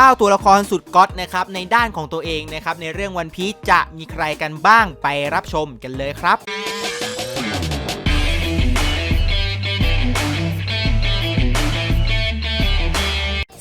9 ตัวละครสุดก๊อตนะครับในด้านของตัวเองนะครับในเรื่องวันพีชจะมีใครกันบ้างไปรับชมกันเลยครับ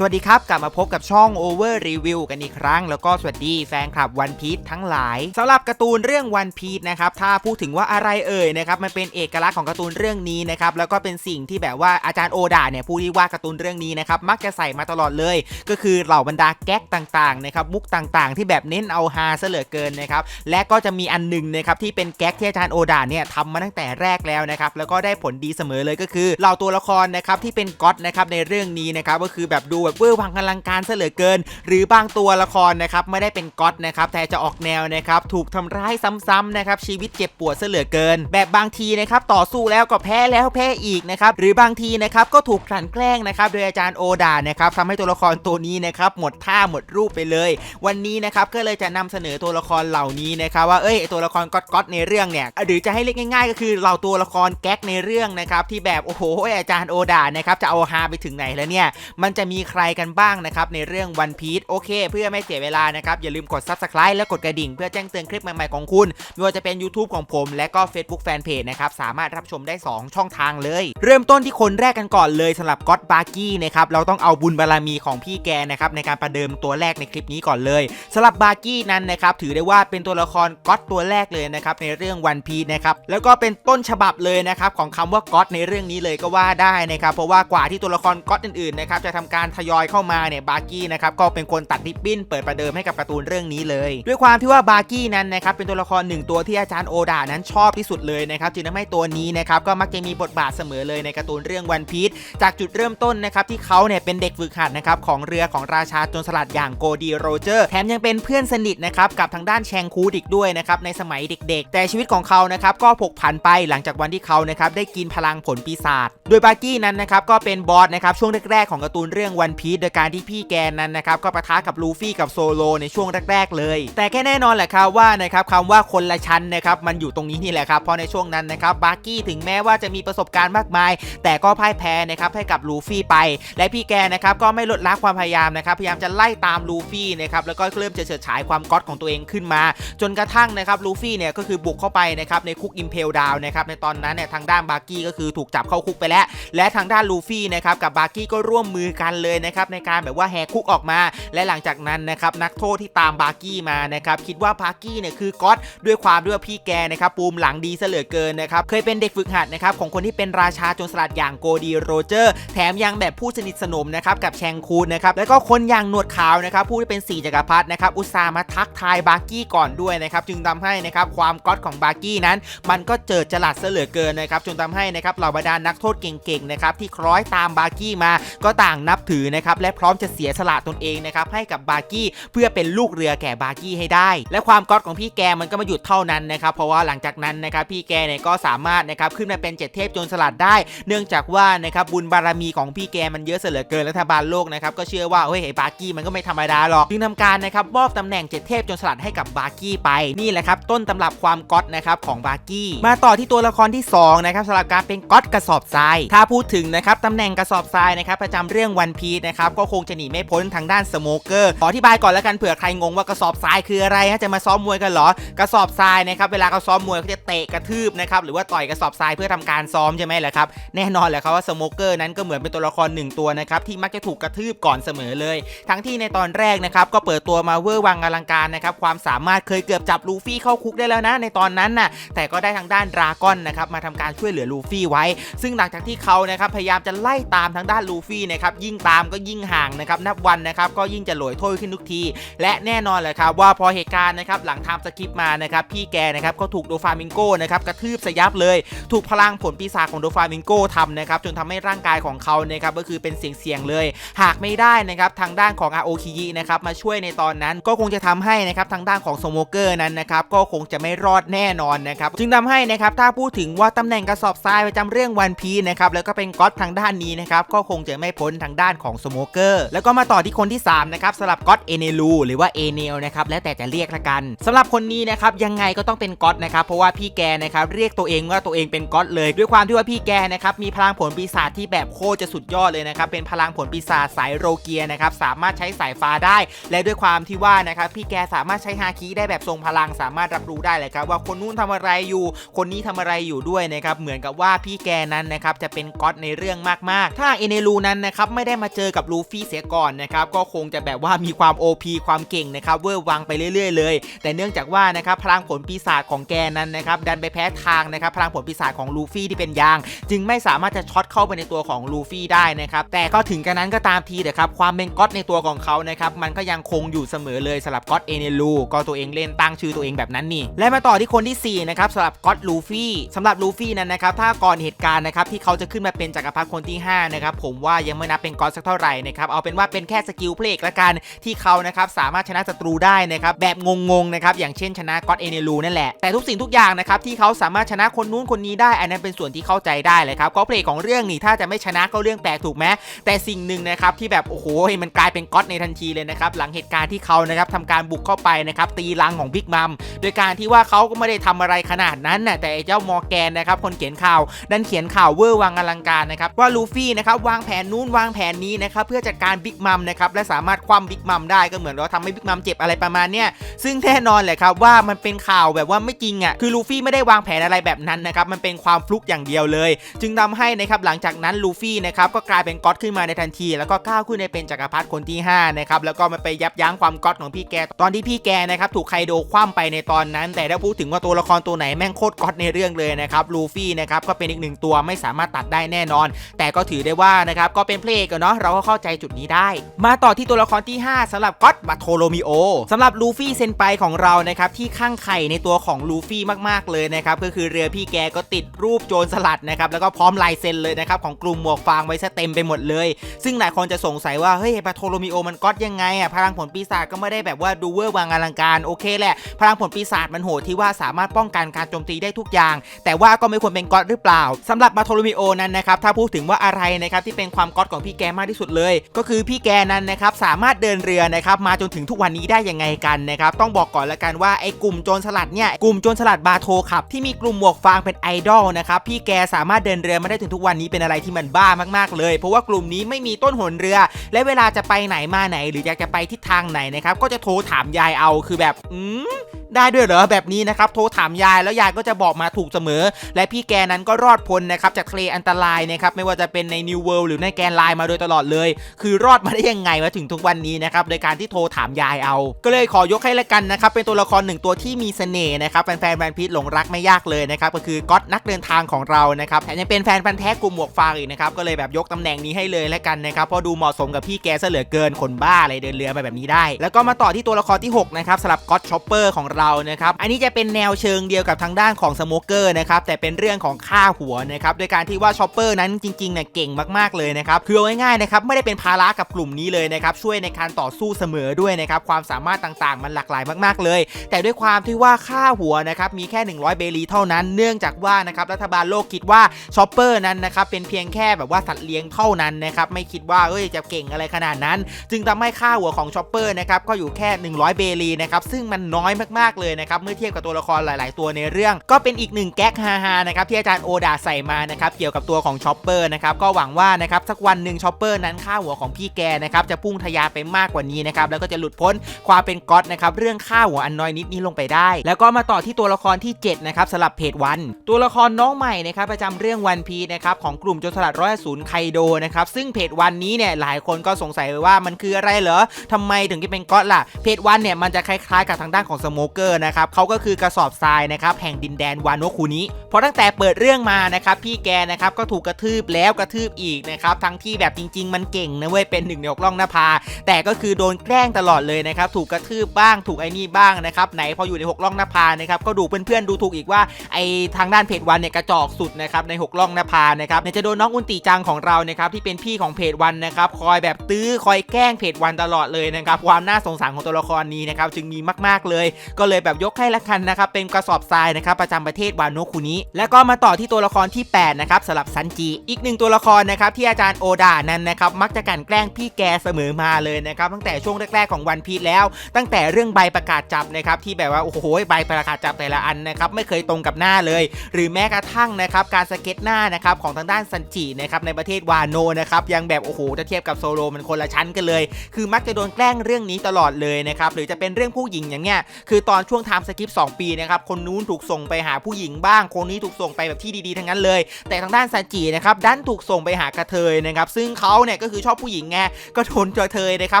สวัสดีครับ กลับมาพบกับช่อง Over Review กันอีกครั้ง แล้วก็สวัสดีแฟนคลับวันพี e ทั้งหลายสำหรับการ์ตูนเรื่องวันพี e นะครับ ถ้าพูดถึงว่าอะไรเอ่ยนะครับมันเป็นเอกลักษณ์ของการ์ตูนเรื่องนี้นะครับแล้วก็เป็นสิ่งที่แบบว่าอาจารย์โอดาเนี่ยผู้ที่วาดการ์ตูนเรื่องนี้นะครับมักจะใส่มาตลอดเลย ก็คือเหล่าบรรดาแก๊กต่างๆนะครับมุกต่างๆ ที่แบบเน้นเอาฮาซะเหลือเกินนะครับและก็จะมีอันหนึ่งนะครับที่เป็นแก๊กที่อาจารย์โอดาเนี่ยทำมาตั้งแต่แรกแล้วนะครับแล้วก็ได้ผลดีเสมอเลยก็คือเหล่าตัวละครนะครับที่เป็นก๊อตนะครับในเรื่องนี้นะครับก็คือแบบดูแบบเวอร์วังอลังการเหลือเกิน หรือบางตัวละครนะครับไม่ได้เป็นก๊อตนะครับแต่จะออกแนวนะครับถูกทำร้ายซ้ำๆนะครับชีวิตเจ็บปวดเหลือเกิน แบบบางทีนะครับต่อสู้แล้วก็แพ้แล้วแพ้อีกนะครับหรือบางทีนะครับก็ถูกกลั่นแกล้งนะครับโดยอาจารย์โอดานะครับทำให้ตัวละครตัวนี้นะครับหมดท่าหมดรูปไปเลย วันนี้นะครับก็เลยจะนำเสนอตัวละครเหล่านี้นะครับว่าเอ้ยตัวละครก๊อตก๊อตในเรื่องเนี่ยหรือจะให้เรียกง่าย ๆ ก็คือเราตัวละครแก๊กในเรื่องนะครับที่แบบโอ้โหอาจารย์โอดานะครับจะเอาฮาไปถึงไหนแล้วเนี่ยมันจะมีใครกันบ้างนะครับในเรื่องวันพีชโอเค เพื่อไม่เสียเวลานะครับอย่าลืมกด subscribe และกดกระดิ่ง เพื่อแจ้งเตือนคลิปใหม่ๆของคุณไม่ว่าจะเป็น YouTube ของผมและก็ Facebook Fanpage นะครับสามารถรับชมได้ 2 ช่องทางเลย เริ่มต้นที่คนแรกกันก่อนเลยสำหรับก็อตบาร์กี้นะครับเราต้องเอาบุญบารมีของพี่แกนะครับในการประเดิมตัวแรกในคลิปนี้ก่อนเลยสำหรับบาร์กี้นั้นนะครับถือได้ว่าเป็นตัวละครก็อตตัวแรกเลยนะครับในเรื่องวันพีนะครับแล้วก็เป็นต้นฉบับเลยนะครับของคำว่าก็อตในเรื่องนี้เลยก็ว่าได้นะครับเพราะว่ากว่าที่ตัวละครก็อตอื่นๆนะครับจะทำการทยยอยเข้ามาเนี่ยบาร์กี้นะครับก็เป็นคนตัดริบบิ้นเปิดประเดิมให้กับการ์ตูนเรื่องนี้เลย ด้วยความที่ว่าบาร์กี้นั้นนะครับเป็นตัวละครหนึ่งตัวที่อาจารย์โอดานั้นชอบที่สุดเลยนะครับจึงทำให้ตัวนี้นะครับก็มักจะมีบทบาทเสมอเลยในการ์ตูนเรื่องวันพีชจากจุดเริ่มต้นนะครับที่เขาเนี่ยเป็นเด็กฝึกหัดนะครับของเรือของราชาโจรสลัดอย่างโกดีโรเจอร์ แถมยังเป็นเพื่อนสนิทนะครับกับทางด้านแชงคูดอีกด้วยนะครับในสมัยเด็กๆ แต่ชีวิตของเขานะครับก็ผกผันไปหลังจากวันที่เขานะครับได้กินพลังผลปีศาจโดยบาร์กี้นั้นนะครับก็เป็นบอสนะครับช่วงแรกๆของการ์ตูนเรื่องวันพีชโดยการที่พี่แกนนั้นนะครับก็ปะทะกับลูฟี่กับโซโลในช่วงแรกๆเลย แต่แค่แน่นอนแหละครับว่านะครับคำว่าคนละชั้นนะครับมันอยู่ตรงนี้นี่แหละครับเพราะในช่วงนั้นนะครับบาร์กี้ถึงแม้ว่าจะมีประสบการณ์มากมาย แต่ก็พ่ายแพ้นะครับให้กับลูฟี่ไป และพี่แกนะครับก็ไม่ลดละความพยายามนะครับพยายามจะไล่ตามลูฟี่นะครับแล้วก็เริ่มจะเฉิดฉายความก๊อตของตัวเองขึ้นมา จนกระทั่งนะครับลูฟี่เนี่ยก็คือบุกเข้าไปนะครับในคุกอิมเพลดาวนะครับในตอนนั้นเนี่ยทางด้านบาร์กี้ก็คือถูกจับเข้าคุกไปแล้ว และทางด้านลูฟี่นะครับกับบาร์กี้ก็ร่วมมือกันเลยนะครับในการแบบว่าแหกคุกออกมา และหลังจากนั้นนะครับนักโทษที่ตามบาร์กี้มานะครับคิดว่าบาร์กี้เนี่ยคือก๊อตด้วยความด้วยพี่แกนะครับปูมหลังดีเสลือเกินนะครับเคยเป็นเด็กฝึกหัดนะครับของคนที่เป็นราชาโจรสลัดอย่างโกดีโรเจอร์ แถมยังแบบพูดสนิทสนมนะครับกับแชงคูนนะครับแล้วก็คนอย่างหนวดขาวนะครับผู้ที่เป็นสี่จักรพรรดินะครับอุตส่าห์มาทักทายบาร์กี้ก่อนด้วยนะครับจึงทำให้นะครับความก๊อตของบาร์กี้นั้น มันก็เจิดจรัสเสลือเกินนะครับจนทำให้นะครับเหล่าบรรดานักโทษเก่งๆนะครับที่คล้อยตามบาร์กี้มาก็ต่างนับถือนะครับและพร้อมจะเสียสละตนเองนะครับให้กับบาร์กี้เพื่อเป็นลูกเรือแก่บาร์กี้ให้ได้ และความก๊อตของพี่แกมันก็มาหยุดเท่านั้นนะครับเพราะว่าหลังจากนั้นนะครับพี่แกเนี่ยก็สามารถนะครับขึ้นมาเป็นเจ็ดเทพโจรสลัดได้ เนื่องจากว่านะครับบุญบารมีของพี่แกมันเยอะเสลือเกินรัฐบาลโลกนะครับก็เชื่อว่าเฮ้ยไอ้บาร์กี้มันก็ไม่ธรรมดาหรอกจึงทำการนะครับมอบตำแหน่งเจ็ดเทพโจรสลัดให้กับบาร์กี้ไปนี่แหละครับต้นตำรับความก๊อตนะครับของบาร์กี้มาต่อที่ตัวละครที่สองนะครับสำหรับการเป็นก๊อตกระสอบทราย ถ้าพูดถึงนะครับตำแหน่งกระสอบทรายนะครับประจำเรื่องวันพีชนะครับก็คงจะหนีไม่พ้นทางด้านสโมเกอร์ขออธิบายก่อนแล้วกันเผื่อใครงงว่ากระสอบทรายคืออะไรฮะจะมาซ้อมมวยกันเหรอกระสอบทรายนะครับเวลาเขาซ้อมมวยเขาจะเตะกระทืบนะครับหรือว่าต่อยกระสอบทรายเพื่อทำการซ้อมใช่ไหมแหละครับแน่นอนแหละครับว่าสโมเกอร์นั้นก็เหมือนเป็นตัวละครหนึ่งตัวนะครับที่มักจะถูกกระทืบก่อนเสมอเลย ทั้งที่ในตอนแรกนะครับก็เปิดตัวมาเวอร์วังอลังการนะครับความสามารถเคยเกือบจับลูฟี่เข้าคุกได้แล้วนะในตอนนั้นน่ะแต่ก็ได้ทางด้านดราก้อนนะครับมาทำการช่วยเหลือลูฟี่ไว้ ซึ่งหลังจากที่เขานะครับพยายามจะไล่ตามทางด้านลูฟี่นะครับยิ่งตามก็ยิ่งห่างนะครับนับวันนะครับก็ยิ่งจะหลอยโถ้วยขึ้นทุกที และแน่นอนแหละครับว่าพอเหตุการณ์นะครับหลังทำสคริปต์มานะครับพี่แกนะครับก็ถูกโดฟามิงโกนะครับกระทืบสยับเลย ถูกพลังผลปีศาจของโดฟามิงโกทำนะครับจนทำให้ร่างกายของเขานะครับก็คือเป็นเสียงๆเลย หากไม่ได้นะครับทางด้านของอาโอคิยินะครับมาช่วยในตอนนั้นก็คงจะทำให้นะครับทางด้านของสโมเกอร์นั้นนะครับก็คงจะไม่รอดแน่นอนนะครับจึงทำให้นะครับถ้าพูดถึงว่าตำแหน่งกระสอบทรายประจำเรื่องวันพีนะครับแล้วก็เป็นก๊อตทางด้านนี้นะครับก็คงจะไม่พ้นทางด้านของสโมเกอร์แล้วก็มาต่อที่คนที่3นะครับสำหรับก็อตเอเนลูหรือว่าเอเนลนะครับแล้วแต่จะเรียกละกันสำหรับคนนี้นะครับยังไงก็ต้องเป็นก็อตนะครับเพราะว่าพี่แกนะครับเรียกตัวเองว่าตัวเองเป็นก็อตเลยด้วยความที่ว่าพี่แกนะครับมีพลังผลปีศาจที่แบบโคตรจะสุดยอดเลยนะครับเป็นพลังผลปีศาจสายโรเกียนะครับสามารถใช้สายฟ้าได้ และด้วยความที่ว่านะครับพี่แกสามารถใช้ฮาคิได้แบบทรงพลังสามารถรับรู้ได้เลยครับว่าคนนู้นทำอะไรอยู่ คนนี้ทำอะไรอยู่ด้วยนะครับเหมือนกับว่าพี่แกนั้นนะครับจะเป็นก็อตในเรื่องมากๆ ถ้าเอเนรูนั้นนะครับไม่ได้มาเจอกับลูฟี่เสียก่อนนะครับก็คงจะแบบว่ามีความ OP ความเก่งนะครับเวอร์วังไปเรื่อย ๆ เลย แต่เนื่องจากว่านะครับพลังผลปีศาจของแกนั้นนะครับดันไปแพ้ทางนะครับพลังผลปีศาจของลูฟี่ที่เป็นยาง จึงไม่สามารถจะช็อตเข้าไปในตัวของลูฟี่ได้นะครับแต่ก็ถึงกันนั้นก็ตามทีนะครับความเป็นก็อตในตัวของเขานะครับมันก็ยังคงอยู่เสมอเลยสำหรับก็อตเอเนรูก็ตัวเองเล่นตั้งชื่อตัวเองแบบนั้นนี่และมาต่อที่คนที่สี่นะครับสำหรับก็อตลูฟี่สำหรับลูฟี่นั้นนะครับถ้าก่อนเหตุการณ์นะครับที่เขาจะขึ้นมาเป็นจักรพรรดิคนที่ห้านะครับผมว่ายังไม่นับเป็นก็อตสักเท่าไหร่นะครับเอาเป็นว่าเป็นแค่สกิลเพลกละกันที่เขานะครับสามารถชนะศัตรูได้นะครับแบบงงๆนะครับอย่างเช่นชนะก็อตเอเนรูนั่นแหละแต่ทุกสิ่งทุกอย่างนะครับที่เขาสามารถชนะคนนู้นคนนี้ได้ อันนั้นเป็นส่วนที่เข้าใจได้เลยครับก็เพลกของเรื่องนี่ถ้าจะไม่ชนะก็เรื่องแปลกถูกไหมแต่สิ่งหนึ่งนะครับที่แบบโอ้โหมันกลายเป็นก็อตในทันทีเลยนะครับหลังเหตุการณ์ที่เขานะครับทำการบุกเข้าไปนะครับตีรังของบิ๊กมัมโดยการที่ว่าเขาก็ไม่ได้ทำอะไรขนาดนั้นน่ะแต่ไอ้เจ้ามอร์แกนนะครับคนเขียนข่าวดันเขียนข่าวเวอร์วังอลังการนะครับว่าลูฟี่นะครับวางแผนนู้นวางแผนนี้นะครับเพื่อจัดการบิ๊กมัมนะครับและสามารถคว่ำบิ๊กมัมได้ก็เหมือนว่าทำให้บิ๊กมัมเจ็บอะไรประมาณเนี้ยซึ่งแน่นอนแหละครับว่ามันเป็นข่าวแบบว่าไม่จริงอะคือลูฟี่ไม่ได้วางแผนอะไรแบบนั้นนะครับมันเป็นความฟลุกอย่างเดียวเลย จึงทำให้นะครับหลังจากนั้นลูฟี่นะครับก็กลายเป็นก๊อตขึ้นมาในทันที แล้วก็ก้าวขึ้นไปเป็นจักรพรรดิคนที่5นะครับแล้วก็มันไปยับยั้งความก๊อตของพี่แก ตอนที่พี่แกนะครับถูกไคโดคว่ำไปในตอนนั้น แต่ถ้าพูดถึงว่าตัวละครตัวไหนแม่งโคตรก๊อตในเรื่องเลยนะครับลูฟี่นะครับก็เป็นอีกหนึ่งตัวไม่สามารถตัดได้แน่นอน แต่ก็ถือได้ว่านะครับก็เป็นเพลงกันเนาะเราก็เข้าใจจุดนี้ได้ มาต่อที่ตัวละครที่ 5สำหรับก๊อตบัตโทโรมิโอสำหรับลูฟี่เซนไปของเรานะครับที่ข้างไข่ในตัวของลูฟี่มากๆเลยนะครับก็คือเรือพี่แกก็ติดรูปโจรสลัดนะครับแล้วก็พร้อมลายเซ็นเลยนะครับของกลุ่มหมวกฟางไว้ซะเต็มไปหมดเลย ซึ่งหลายคนจะสงสัยว่าเฮ้ยบัตโทโรมิโอมันก๊อตยังไงอะพลังผลปีศาจก็ไม่ได้แบบว่าดูเวอร์วังอลังการโอเคแหละ พลังผลปีศาจมันโหดที่ว่าสามารถป้องกันการโจมตีได้ทุกอย่าง แต่ว่าก็ไม่ควรเป็นก๊อตหรือเปล่าสำหรับมาโทโรมิโอนั้นนะครับถ้าพูดถึงว่าอะไรนะครับที่เป็นความก๊อตของพี่แกมากที่สุดเลย ก็คือพี่แกนั้นนะครับสามารถเดินเรือนะครับมาจนถึงทุกวันนี้ได้ยังไงกันนะครับต้องบอกก่อนละกันว่าไอ้กลุ่มโจรสลัดเนี่ยกลุ่มโจรสลัดบาโทขับที่มีกลุ่มหมวกฟางเป็นไอดอลนะครับพี่แกสามารถเดินเรือมาได้ถึงทุกวันนี้เป็นอะไรที่มันบ้ามากๆเลย เพราะว่ากลุ่มนี้ไม่มีต้นหนเรือ และเวลาจะไปไหนมาไหน หรืออยากจะไปทิศทางไหนนะครับก็จะโทรถามยายเอาคือแบบอืม ได้ด้วยเหรอแบบนี้นะครับโทรถามยายแล้วยายก็จะบอกมาถูกเสมอ และพี่แกนั้นก็รอดพ้นนะครับจากทะเลอันตรายนะครับไม่ว่าจะเป็นใน New World หรือในแกนไลน์มาโดยตลอดเลย คือรอดมาได้ยังไงมาถึงทุกวันนี้นะครับโดยการที่โทรถามยายเอา ก็เลยขอยกให้ละกันนะครับเป็นตัวละครหนึ่งตัวที่มีเสน่ห์นะครับแฟนๆแฟนพีทหลงรักไม่ยากเลยนะครับก็คือก๊อตนักเดินทางของเรานะครับแถมยังเป็นแฟนพันธ์แท้กลุ่มหมวกฟางอีกนะครับก็เลยแบบยกตำแหน่งนี้ให้เลยละกันนะครับเพราะดูเหมาะสมกับพี่แกซะเหลือเกินคนบ้าอะไรเดินเรือมาแบบนี้ได้ แล้วก็มาต่อที่ตัวละครที่หกนะครับสำหรับก๊อตช็อปเปอร์ของเรานะครับอันนี้จะเป็นแนวเชิงเดียวกับทางด้านของสโมเกอร์นะครับแต่เป็นเรื่องของค่าหัวนะครับโดยการที่ว่าชอปเปอร์นั้นจริงๆเนี่ยเก่งมากๆเลยนะครับคือเอาง่ายๆนะครับไม่ได้เป็นภาระกับกลุ่มนี้เลยนะครับช่วยในการต่อสู้เสมอด้วยนะครับความสามารถต่างๆ มันหลากหลายมากๆเลย แต่ด้วยความที่ว่าค่าหัวนะครับมีแค่ 100 เบลีเท่านั้นเนื่องจากว่านะครับรัฐบาลโลกคิดว่าชอปเปอร์นั้นนะครับเป็นเพียงแค่แบบว่าสัตว์เลี้ยงเท่านั้นนะครับไม่คิดว่าเอ้ยจะเก่งอะไรขนาดนั้น จึงทำให้ค่าหัวของชอปเปอร์นะครับก็อยู่แค่ 100 เบลีนะครับซึ่งมันน้อยมากๆเลยนะครับเมื่อเทียบกับตัวละครหลาย ๆ ตัวในเรื่อง ก็เป็นอีกหนึ่งแก๊กฮาๆนะครับที่อาจารย์โอดาใส่มานะครับเกี่ยวกับตัวของช็อปเปอร์นะครับก็หวังว่านะครับสักวันหนึ่งช็อปเปอร์นั้นค่าหัวของพี่แกนะครับจะพุ่งทะยานไปมากกว่านี้นะครับแล้วก็จะหลุดพ้นความเป็นก๊อตนะครับเรื่องค่าหัวอันน้อยนิดนี้ลงไปได้ แล้วก็มาต่อที่ตัวละครที่7นะครับสำหรับเพจวัน ตัวละครน้องใหม่นะครับประจำเรื่องวันพีนะครับของกลุ่มโจรสลัดร้อยศูนย์ไคโดนะครับซึ่งเพจวันนี้เนี่ยหลายคนก็สงสัยว่ามันคืออะไรเหรอทำไมถึงจะเป็นก๊อตล่ะเพจวันเนี่ยมันจะคล้ายๆกับทางด้านของสโมเกอร์นะครับเขาก็คือกระสอบทรายนะครับแห่งดินแดนวานโนคุนิเพราะตั้งแต่เปิดเรื่องมานะครับพี่แกนะครับก็ถูกกระทืบแล้วกระทืบอีกนะครับทั้งที่แบบจริง ๆ มันเก่งนะเว้ยเป็นหนึ่งในหกล่องนภาแต่ก็คือโดนแกล้งตลอดเลยนะครับถูกกระทืบบ้างถูกไอ้นี่บ้างนะครับไหนพออยู่ในหกล่องนภานะครับก็ดูเพื่อนๆดูถูกอีกว่าไอ้ทางด้านเพจวันเนี่ยกระจอกสุดนะครับในหกล่องนภานะครับเนี่ยจะโดนน้องอุนติจังของเรานะครับที่เป็นพี่ของเพจวันนะครับคอยแบบตื้อคอยแกล้งเพจวันตลอดเลยนะครับความน่าสงสารของตัวละครนี้นะครับจึงมีมากๆเลย ก็เลยแบบยกให้ละกันนะครับเป็นกระสอบทรายนะครับประจำประเทศวานโนคุนิแล้วก็มาต่อที่ตัวละครที่8นะครับสำหรับซันจิอีกหนึ่งตัวละครนะครับที่อาจารย์โอดานั้นนะครับมักจะกันแกล้งพี่แกเสมอมาเลยนะครับตั้งแต่ช่วงแรกๆของวันพีชแล้ว ตั้งแต่เรื่องใบประกาศจับนะครับที่แบบว่าโอ้โหใบประกาศจับแต่ละอันนะครับไม่เคยตรงกับหน้าเลย หรือแม้กระทั่งนะครับการสเก็ตหน้านะครับของทางด้านซันจินะครับในประเทศวาโนนะครับยังแบบโอ้โหถ้าเทียบกับโซโลมันคนละชั้นกันเลย คือมักจะโดนแกล้งเรื่องนี้ตลอดเลยนะครับหรือจะเป็นเรื่องผู้หญิงอย่างเงี้ยคือตอนช่วงไทม์สกิป2ปีนะครับคนนู้นถูกส่งไปหาผู้หญิงบ้าง คนนี้ถูกส่งไปแบบที่ดีๆทั้งนั้นเลย แต่ทางด้านซันจินะครับดันถูกส่งไปหากระเทยนะครับซึ่งเขาเนี่ยก็คือชอบผู้หญิงไงก็ทนเจอเทยนะครั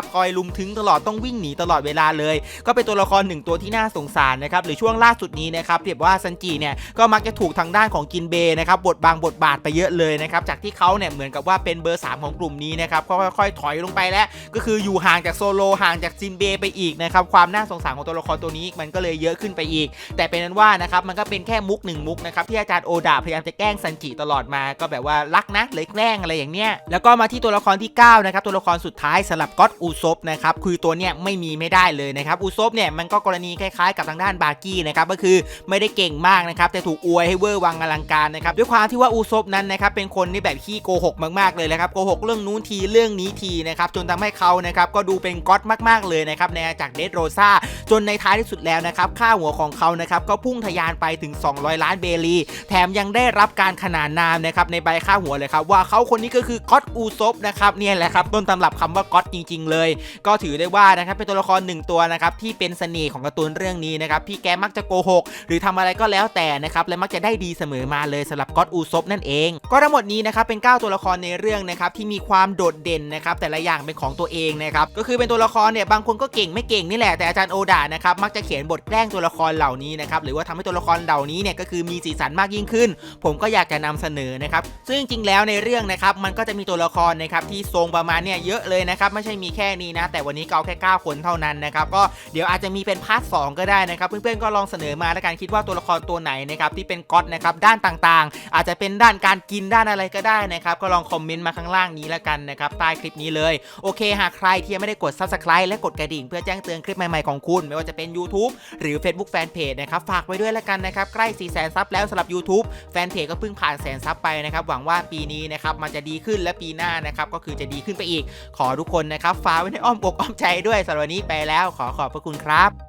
บคอยลุมถึงตลอดต้องวิ่งหนีตลอดเวลาเลย ก็เป็นตัวละครหนึ่งตัวที่น่าสงสารนะครับหรือช่วงล่าสุดนี้นะครับเรียกว่าซันจิเนี่ยก็มักจะถูกทางด้านของกินเบนะครับบทบางบทบาทไปเยอะเลยนะครับจากที่เขาเนี่ยเหมือนกับว่าเป็นเบอร์ 3 ของกลุ่มนี้นะครับก็ค่อยๆถอยลงไปแล้ว ก็คืออยู่ห่างจากโซโลห่างจากจินเบไปอีกนะครับความน่าสงสารของตัวละครตัวนี้มันก็เลยเยอะขึ้นไปอีก แต่เป็นนั้นว่านะครับมันก็เป็นแค่มุกหนึ่งมุกนะครับที่อาจารย์โอดาพยายามจะแกล้งซันจิตลอดมาก็แบบว่ารักนะเลยแกล้งอะไรอย่างเนี้ยแล้วก็มาที่ตัวละครที่9นะครับตัวละครสุดท้ายสำหรับก็อตอูซบนะครับคือตัวเนี้ยไม่มีไม่ได้เลยนะครับอูซบเนี่ยมันก็กรณีคล้ายๆ กับทางด้านบาร์กี้นะครับก็คือไม่ได้เก่งมากนะครับแต่ถูกอวยให้เวอร์วังอลังการนะครับด้วยความที่ว่าอูซบนั้นนะครับเป็นคนที่แบบขี้โกหกมากๆเลยนะครับโกหกเรื่องนู้นทีเรื่องนี้ทีนะครับจนทำให้เขานะครับก็ดูเป็นก๊อตมากๆเลยนะครับในจากเดดโรซาจนในท้ายที่สุดแล้วนะครับค่าหัวของเขานะครับก็พุ่งทะยานไปถึง 200 ล้านเบลี แถมยังได้รับการขนานนามนะครับในใบค่าหัวเลยครับว่าเขาคนนี้ก็คือก๊อตอูซบนะครับเนี่ยแหละครับต้นตำรับคำว่าก๊อตจริง ๆ เลย ก็ถือได้ว่านะครับเป็นตัวละครหนึ่งตัวนะครับที่เป็นเสน่ห์ของการ์ตูนเรื่องนี้นะครับพี่แกมักจะโกหก หรือทำอะไรก็แล้วแต่นะครับและมักจะได้ดีเสมอมาเลยสำหรับก็อตอูซบนั่นเอง ก็ทั้งหมดนี้นะครับเป็น 9 ตัวละครในเรื่องนะครับที่มีความโดดเด่นนะครับแต่ละอย่างเป็นของตัวเองนะครับก็คือเป็นตัวละครเนี่ยบางคนก็เก่งไม่เก่งนี่แหละแต่อาจารย์โอดานะครับมักจะเขียนบทแกล้งตัวละครเหล่านี้นะครับหรือว่าทำให้ตัวละครเหล่านี้เนี่ยก็คือมีสีสันมากยิ่งขึ้น ผมก็อยากจะนำเสนอนะครับซึ่งจริงๆแล้วในเรื่องนะครับมันก็จะมีตัวละครนะครับที่ทรงประมาณเนี่ยเยอะเลยนะครับไม่ใช่มีแค่นี้นะ แต่วันนี้ก็เอาแค่ 9 คนเท่านั้นนะครับก็เดี๋ยวอาจจะมีเป็นพาร์ทสก็ได้นะครับเพื่อนๆก็ลองเสนอมาแล้วกันคิดว่าตัวละครตัวไหนนะครับที่เป็นก๊อตนะครับด้านต่างๆ อาจจะเป็นด้านการกินด้านอะไรก็ได้นะครับก็ลองคอมเมนต์มาข้างล่างนี้แล้วกันนะครับใต้คลิปนี้เลยโอเคหากใครที่ยังไม่ได้กด subscribe และกดกระดิ่ง เพื่อแจ้งเตือนคลิปใหม่ๆของคุณ ไม่ว่าจะเป็น YouTube หรือ Facebook Fanpage นะครับฝากไว้ด้วยแล้วกันนะครับใกล้4 0 0 0 0ซับแล้วสำหรับ YouTube แฟนเพจก็เพิ่งผ่านแสนซับไปนะครับหวังว่าปีนี้นะครับมันจะดีขึ้นและปีหน้านะครับก็คือจะดีขึ้นไปอีก ขอทุกคนนะครับฝากไว้ในอ้อมอกอ้อมใจด้วยสำหรับวันนี้ไปแล้ว ขอขอบพระคุณครับ